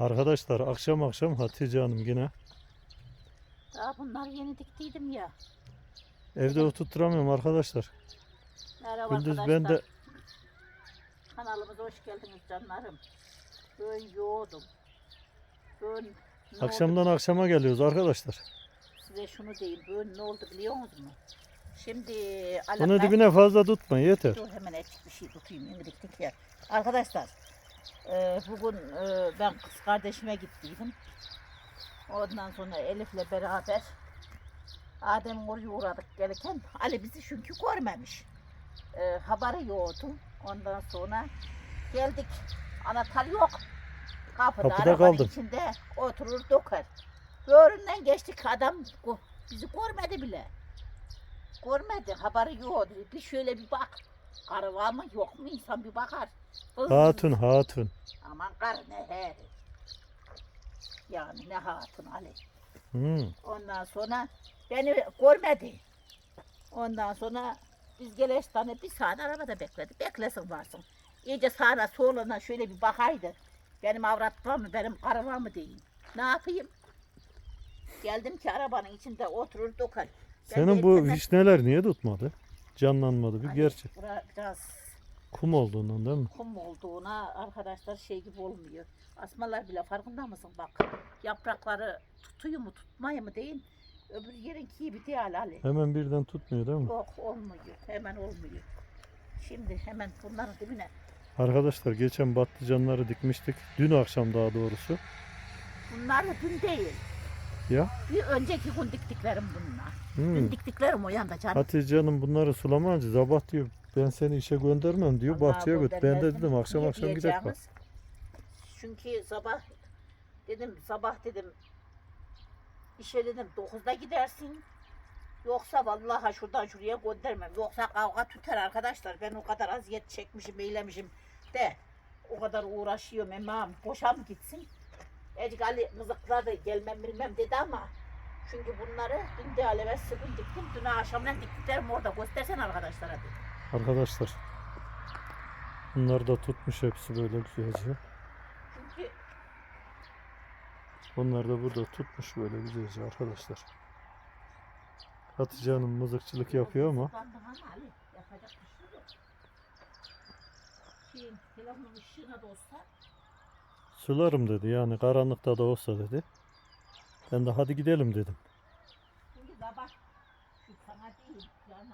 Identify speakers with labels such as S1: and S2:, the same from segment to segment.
S1: Arkadaşlar akşam akşam Hatice Hanım yine
S2: Daha bunlar yeni diktiydim ya.
S1: evde oturtturamıyorum arkadaşlar.
S2: Merhaba
S1: Gündüz
S2: arkadaşlar.
S1: ben de
S2: Kanalımıza hoş geldiniz canlarım. Bugün yoğurdum. Ne
S1: akşamdan
S2: oldu?
S1: akşama geliyoruz arkadaşlar.
S2: Size şunu diyeyim. Bugün ne oldu biliyor musunuz? Şimdi
S1: Bunu dibine fazla tutma yeter.
S2: Dur hemen eksik bir şey tutayım. Ya. Arkadaşlar e, bugün e, ben kız kardeşime gittiydim. Ondan sonra Elif'le beraber Adem'in oraya uğradık gelirken Ali bizi çünkü görmemiş. E, haberi yoktu. Ondan sonra geldik. Anahtar yok. Kapıda,
S1: Kapıda
S2: arabanın
S1: kaldım.
S2: içinde oturur dokar. Böğründen geçtik adam bizi görmedi bile. Görmedi haberi yok. Bir şöyle bir bak. Karı var mı yok mu insan bir bakar.
S1: Hatun hatun.
S2: Aman karı ne her. Yani ne hatun Ali.
S1: Hmm.
S2: Ondan sonra beni görmedi. Ondan sonra biz geleş tane bir saat arabada bekledik. Beklesin varsın. İyice sağına soluna şöyle bir bakaydı. Benim avrat var mı, benim karı var mı diyeyim. Ne yapayım? Geldim ki arabanın içinde oturur dokar. Ben
S1: Senin bu
S2: hemen-
S1: vişneler niye tutmadı? Canlanmadı bir
S2: Hani
S1: gerçek.
S2: bura Biraz
S1: Kum olduğundan değil mi?
S2: kum olduğuna arkadaşlar şey gibi olmuyor. Asmalar bile farkında mısın bak. Yaprakları tutuyor mu tutmuyor mu değil. Öbür yerinki gibi değil Ali.
S1: Hemen birden tutmuyor değil mi?
S2: Yok olmuyor. Hemen olmuyor. Şimdi hemen bunların dibine.
S1: Arkadaşlar geçen patlıcanları dikmiştik. Dün akşam daha doğrusu.
S2: Bunlar dün değil.
S1: Ya.
S2: Bir önceki gün diktiklerim bunlar.
S1: Hmm.
S2: Dün diktiklerim o yanda canım.
S1: Hatice Hanım bunları sulamayınca sabah diyor ben seni işe göndermem diyor
S2: Vallahi
S1: bahçeye götür. Ben de dedim akşam akşam gidelim bak.
S2: Çünkü sabah dedim sabah dedim işe dedim 9'da gidersin. Yoksa vallahi şuradan şuraya göndermem. Yoksa kavga tüter arkadaşlar. Ben o kadar aziyet çekmişim, eylemişim de o kadar uğraşıyorum emam. Boşa mı gitsin? Ecik Ali mızıklar da gelmem bilmem dedi ama çünkü bunları dün de aleve sıkın diktim. Dün akşamdan diktiklerim orada göstersen arkadaşlara bir.
S1: Arkadaşlar bunlar da tutmuş hepsi böyle güzelce.
S2: Çünkü
S1: Onlar da burada tutmuş böyle güzelce arkadaşlar. Hatice Hanım mızıkçılık yapıyor ama
S2: şey. Şeyin telefonun ışığına da olsa
S1: sularım dedi yani karanlıkta da olsa dedi. Ben de hadi gidelim dedim.
S2: şimdi sabah şu sana değil yani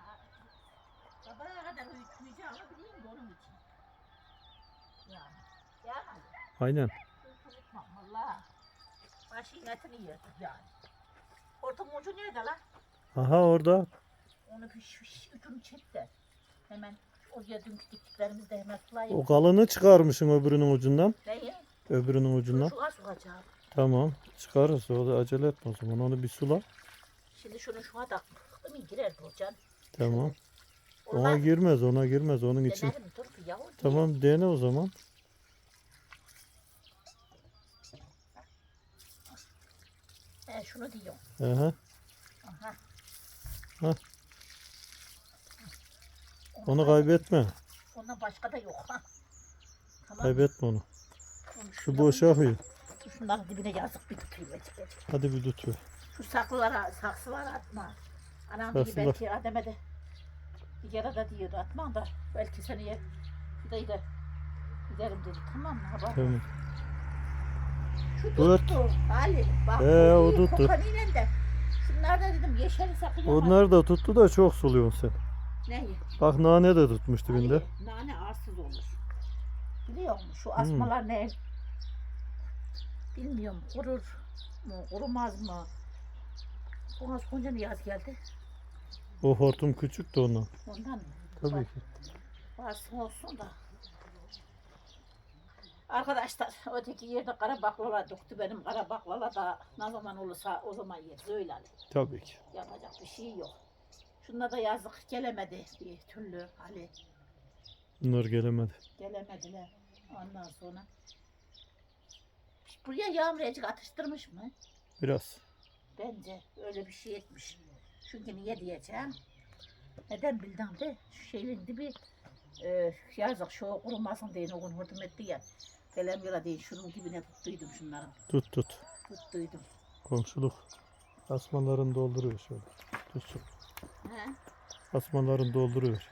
S2: sabaha kadar uyutmayacağımı bileyim de onun için. Yani. Yani.
S1: Aynen.
S2: Unutmam valla. Başın etini yırtık yani. Hortum ucu nerede lan?
S1: Aha orada
S2: Onu piş piş ucunu çek de. Hemen oraya dünkü diktiklerimizi de hemen sulayayım.
S1: o kalını çıkarmışsın öbürünün ucundan.
S2: Neyi?
S1: Öbürünün ucundan.
S2: Şu sokacağım.
S1: Tamam çıkarız o da acele etme o zaman onu bir sula.
S2: Şimdi şunu şuna değil mi? Girer bu can.
S1: Tamam. Ona
S2: Olmaz.
S1: girmez ona girmez onun için.
S2: Denerim dur bir yavrum.
S1: Tamam dene o zaman.
S2: He şunu diyorum.
S1: Aha.
S2: Aha.
S1: Hah. Onu kaybetme.
S2: Ondan başka da yok ha. Tamam.
S1: Kaybetme onu. Şu boşa akıyor.
S2: Şunların dibine yazık bir. Ecik, ecik.
S1: Hadi bir tut. ver.
S2: Şu saklılara, saksılara atma. Anam dedi
S1: Saksılar.
S2: belki Adem'e de bir kere de diyordu atma da belki seneye bir de giderim dedi tamam mı? Bak.
S1: Tamam.
S2: Şu
S1: Tut.
S2: tuttu. Ali bak. Bu
S1: o
S2: iyi,
S1: tuttu.
S2: kokanıyla de. Şunlar da dedim yeşeri saklayamadım.
S1: Onlar da tuttu da çok suluyorsun sen.
S2: Neyi?
S1: Bak nane de tutmuş dibinde.
S2: Nane arsız olur. Biliyor musun? Şu asmalar ne? Bilmiyorum. Kurur mu? Kurumaz mı? Bu az konca niye yaz geldi?
S1: O hortum küçük de ondan.
S2: Ondan mı?
S1: Tabii ki.
S2: Varsın olsun da. Arkadaşlar öteki yerde kara baklava döktü benim kara baklava da ne zaman olursa o zaman yeriz öyle Ali.
S1: Tabii ki.
S2: Yapacak bir şey yok. Şuna da yazık gelemedi bir türlü Ali.
S1: Bunlar gelemedi.
S2: Gelemediler. Ondan sonra. Buraya yağmurcuk atıştırmış mı?
S1: Biraz.
S2: Bence öyle bir şey etmiş. Çünkü niye diyeceğim? Neden bildim de şu şeyin dibi e, yazık şu kurumasın diye o gün etti ya. Gelem yola değil şunun dibine tuttuydum şunların.
S1: Tut tut.
S2: Tuttuydum.
S1: Komşuluk. Asmalarını dolduruyor şöyle. Tutsun.
S2: He?
S1: Asmalarını dolduruyor.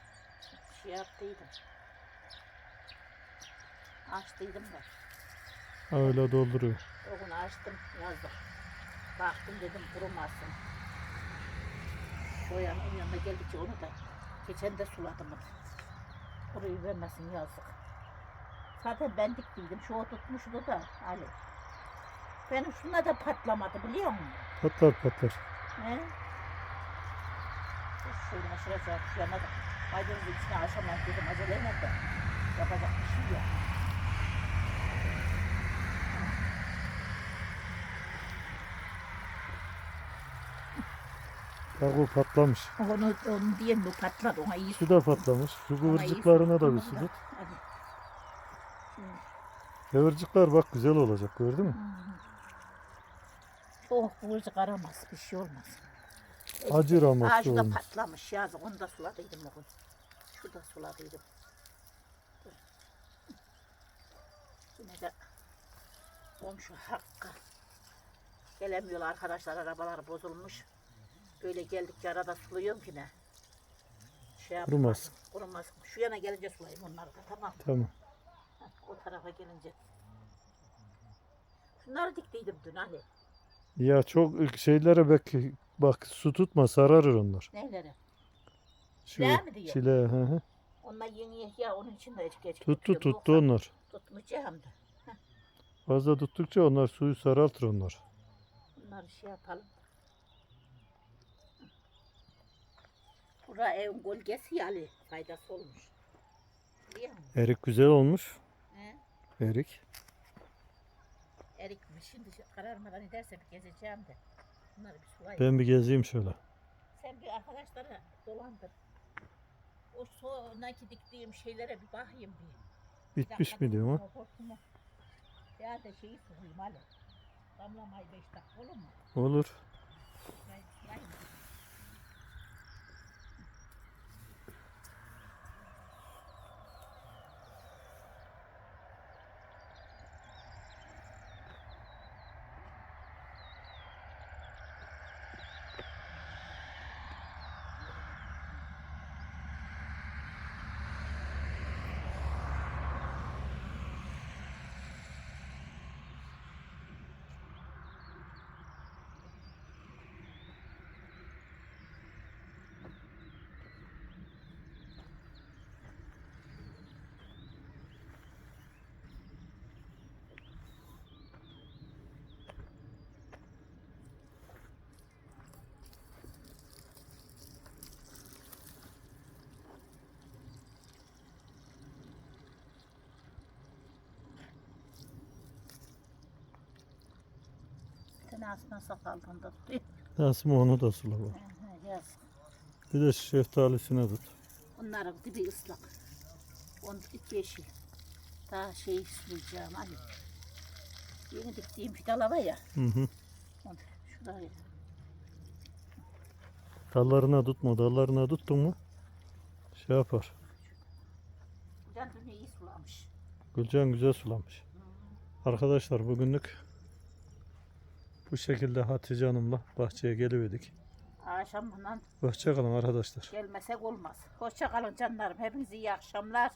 S2: Şey yaptıydım. Açtıydım da.
S1: Öyle dolduruyor.
S2: O gün açtım yazdım. Baktım dedim kurumasın. O yan, onun yanına geldikçe onu da geçen de suladım. Kuruyu vermesin yazdık. Zaten ben diktiydim. Şu tutmuştu da Ali. Benim şunlar da patlamadı biliyor musun?
S1: Patlar patlar.
S2: He? Şöyle aşıracağım şu yana da. Maydanozun içine aşamam dedim aceleyle de. Yapacak bir şey yok.
S1: Bak o patlamış.
S2: Onu, onu diyen mi patladı ona iyi
S1: Şu da patlamış. Şu kıvırcıklarına da bir su tut. Kıvırcıklar bak güzel olacak gördün mü?
S2: Çok kıvırcık aramaz bir şey olmaz.
S1: Acır ama
S2: Aa,
S1: su
S2: da
S1: olmaz.
S2: patlamış yazık onu da suladıydım o gün. Şu da suladıydım. Yine de komşu Hakk'a. Gelemiyor arkadaşlar arabalar bozulmuş. Böyle geldikçe arada suluyorum ki ne. Şey yapmaz.
S1: Kurumaz.
S2: Kurumaz. Şu yana gelince sulayayım onları da tamam.
S1: Tamam.
S2: Heh, O tarafa gelince. Şunları diktiydim dün Ali.
S1: Ya çok şeylere bak bak su tutma sararır onlar.
S2: Neyleri?
S1: Şu
S2: Çileğe mi diyor?
S1: çile hı hı.
S2: Onlar yeni ya onun için de geç geç
S1: Tuttu
S2: tutuyorum.
S1: tuttu
S2: Yoksa
S1: onlar.
S2: Tutmuş ya hem de.
S1: Fazla tuttukça onlar suyu saraltır onlar.
S2: Bunları şey yapalım. Bura evin gölgesi ya Ali. Faydası olmuş. Biliyor musun?
S1: Erik güzel olmuş.
S2: He?
S1: Erik.
S2: Erik mi? Şimdi kararmadan ederse bir gezeceğim de. Bunları bir sulayayım.
S1: Ben bir gezeyim şöyle.
S2: Sen bir arkadaşlara dolandır. O sonraki diktiğim şeylere bir bakayım bir.
S1: Bitmiş mi diyorum ha?
S2: Ya da şeyi sulayayım Ali. Damlamayı beş dakika olur mu?
S1: Olur.
S2: Ben sulayayım. Sen asma sakaldığında tut.
S1: Nasıl mı onu da sula bak.
S2: He, he, Yaz.
S1: Bir de şeftalisine tut.
S2: Onların dibi ıslak. Onun dibi yeşil. Daha şey sulayacağım hani. Yeni diktiğim fidalar var ya.
S1: Hı hı.
S2: Onu şuraya.
S1: Dallarına tutma. Dallarına tuttun mu? Şey yapar.
S2: Dün iyi sulamış.
S1: Gülcan güzel sulamış. Arkadaşlar bugünlük bu şekilde Hatice Hanım'la bahçeye geliverdik.
S2: Akşamından
S1: Hoşça kalın arkadaşlar.
S2: gelmesek olmaz. Hoşça kalın canlarım. Hepinize iyi akşamlar.